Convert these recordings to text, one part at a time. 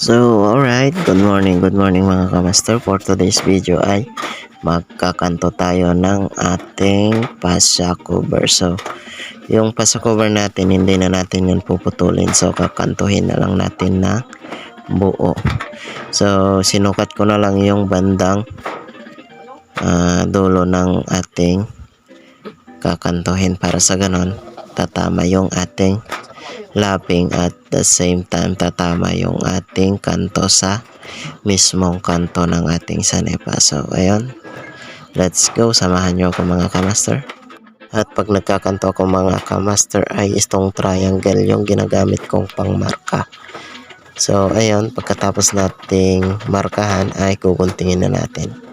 So, alright. Good morning, good morning mga kamaster. For today's video ay magkakanto tayo ng ating pasa cover. So, yung pasa cover natin, hindi na natin yun puputulin. So, kakantuhin na lang natin na buo. So, sinukat ko na lang yung bandang ah, dulo ng ating kakantuhin para sa ganon tatama yung ating lapping at the same time tatama yung ating kanto sa mismong kanto ng ating sanepa. So, ayun. Let's go. Samahan nyo ako mga kamaster. At pag nagkakanto ako mga kamaster ay itong triangle yung ginagamit kong pangmarka. So, ayun. Pagkatapos nating markahan ay kukuntingin na natin.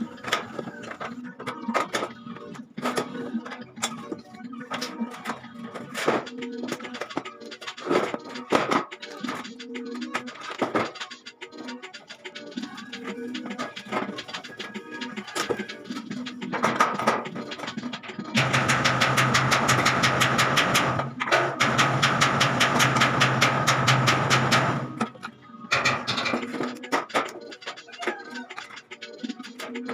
At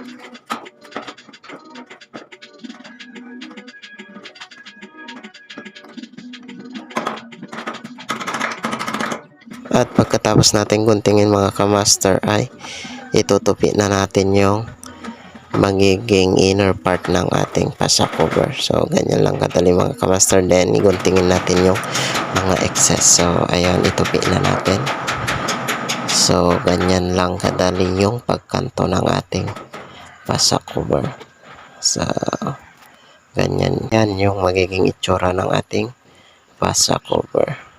pagkatapos natin guntingin mga kamaster ay itutupi na natin yung magiging inner part ng ating pasa cover. So, ganyan lang kadali mga kamaster. Then, iguntingin natin yung mga excess. So, ayan, itupi na natin. So, ganyan lang kadali yung pagkanto ng ating pasa cover. So, ganyan yan yung magiging itsura ng ating pasa cover.